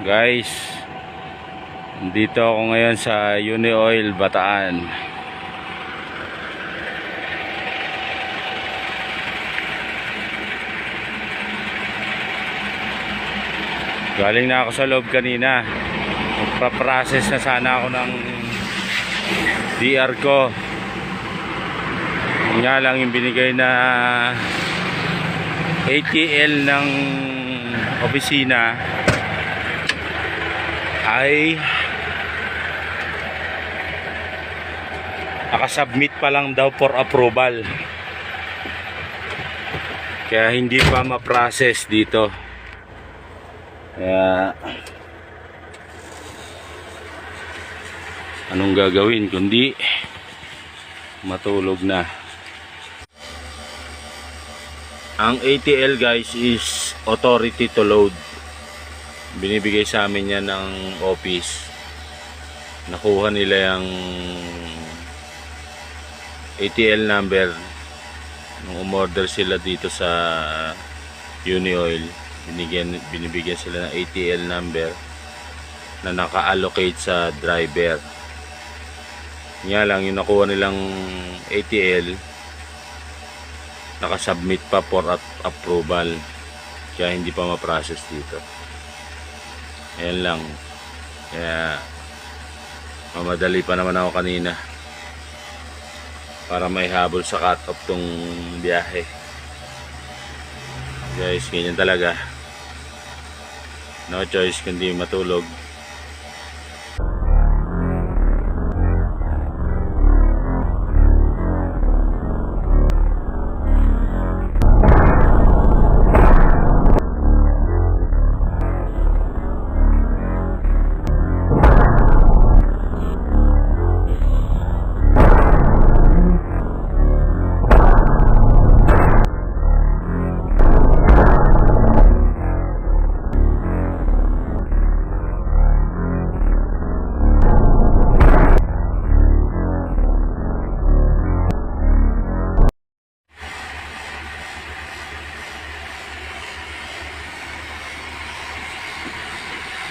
Guys, dito ako ngayon sa Uni Oil Bataan. Galing na ako sa loob kanina. Magpa-process na sana ako ng DR ko. Nga lang yung binigay na ATL ng opisina ay nakasubmit pa lang daw for approval. Kaya hindi pa ma-process dito. Kaya anong gagawin kundi matulog na. Ang ATL guys is authority to load. Binibigay sa amin yan ng office. Nakuha nila yung ATL number nung umorder sila dito sa Uni Oil. Binigyan, binibigyan sila ng ATL number na naka-allocate sa driver. Nga lang, yung nakuha nilang ATL, nakasubmit pa for approval. Kaya hindi pa ma-process dito. Ayan lang. Kaya, mamadali pa naman ako kanina. Para may habol sa cut-off tong biyahe. Guys, ganyan talaga. No choice kundi matulog.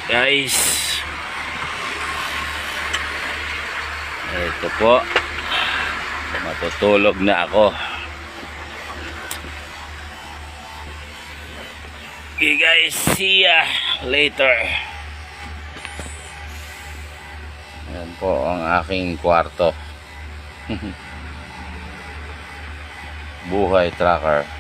Guys. Ito po. Matutulog na ako. Okay guys, see ya later. Yan po ang aking kwarto. Buhay tracker.